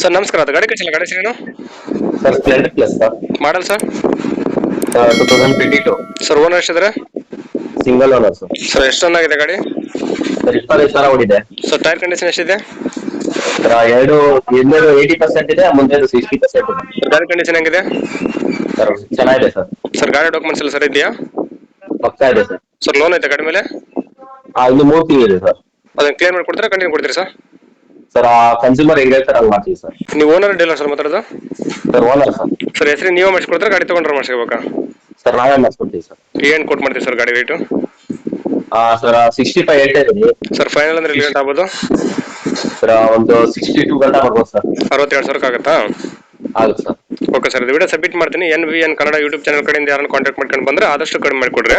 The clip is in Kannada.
ಸರ್ ನಮಸ್ಕಾರ. ಅದು ಗಾಡಿ ಕಳಿಸಿಲ್ಲ ಗಾಡಿ ಏನು sir Splendor plus sir. Model sir two thousand twenty two sir owner ಎಷ್ಟಿದ್ರೆ? Single owner sir sir ಎಷ್ಟು ರನ್ ಆಗಿದೆ ಗಾಡಿ? ಸರ್ ಇಪ್ಪತ್ತೈದು ಸಾವಿರ ಓಡಿದೆ. ಸರ್ ಟೈರ್ ಕಂಡೀಷನ್ ಎಷ್ಟಿದೆ? ಸರ್ ಎರಡು ಹಿಂದೆ ಏಯ್ಟಿ ಪರ್ಸೆಂಟ್ ಇದೆ ಮುಂದೆ ಸಿಕ್ಸ್ಟಿ ಪರ್ಸೆಂಟ್ ಇದೆ. ಸರ್ ಗಾಡಿ ಕಂಡೀಷನ್ ಹೆಂಗಿದೆ? ಸರ್ ಚೆನ್ನಾಗಿದೆ ಸರ್. ಸರ್ ಗಾಡಿ ಡಾಕ್ಯುಮೆಂಟ್ಸ್ ಎಲ್ಲ ಸರ್ ಇದೆಯಾ? ಪಕ್ಕ ಇದೆ ಸರ್. ಸರ್ ಲೋನ್ ಐತೆ ಗಾಡಿ ಮೇಲೆ? ಆ, ಇನ್ನು ಮೂರು ತಿಂಗಳಿದೆ ಸರ್. ಅದನ್ನ ಕ್ಲಿಯರ್ ಮಾಡಿ ಕೊಡ್ತೀರಾ ಕಂಟಿನ್ಯೂ ಕೊಡ್ತೀರಾ ಸರ್ ಸರ್ ಆ ಕನ್ಸ್ಯೂಮರ್ ಹೆಂಗ್ ಸರ್ ಹಂಗೆ ಮಾಡ್ತೀವಿ ಸರ್ ನೀವು ಓನರ್ ಡೀಲರ್ ಸರ್ ಮಾತಾಡೋದು? ಸರ್ ಓನರ್ ಸರ್ ಸರ್ ಹೆಸರು ನೀವೇ ಮಾಡಿಸ್ಕೊಡ್ತಾರೆ ಗಾಡಿ ತೊಗೊಂಡ್ರೆ ಮಾಡಿಸ್ಕೋಬೇಕಾ? ಸರ್ ನಾವೇ ಮಾಡಿಸ್ಕೊಡ್ತೀವಿ ಸರ್ ಏನು ಕೊಟ್ಟು ಮಾಡ್ತೀವಿ ಸರ್ ಗಾಡಿ ರೇಟು ಆ, ಸರ್ ಸಿಕ್ಸ್ಟಿ ಫೈವ್ ಹೇಳ್ತಾ ಇದ್ದೀನಿ. ಸರ್ ಫೈನಲ್ ಅಂದ್ರೆ ಎಲ್ಲಿ ಆಗ್ಬೋದು? ಸರ್ ಒಂದು ಸಿಕ್ಸ್ಟಿ ಟೂ ಗಂಟೆ ಬರ್ಬೋದು ಸರ್ ಅರವತ್ತೆರಡು ಸಾವಿರಕ್ಕೆ ಆಗುತ್ತಾ? ಆಗುತ್ತೆ ಸರ್ ಓಕೆ ಸರ್ ಇದು ವಿಡಿಯೋ ಸಬ್ಮಿಟ್ ಮಾಡ್ತೀನಿ. N V N Kannada YouTube channel ಕಡೆಯಿಂದ ಯಾರನ್ನು ಕಾಂಟ್ಯಾಕ್ಟ್ ಮಾಡ್ಕೊಂಡು ಬಂದ್ರೆ ಆದಷ್ಟು ಕಡಿಮೆ ಮಾಡಿಕೊಡ್ರಿ.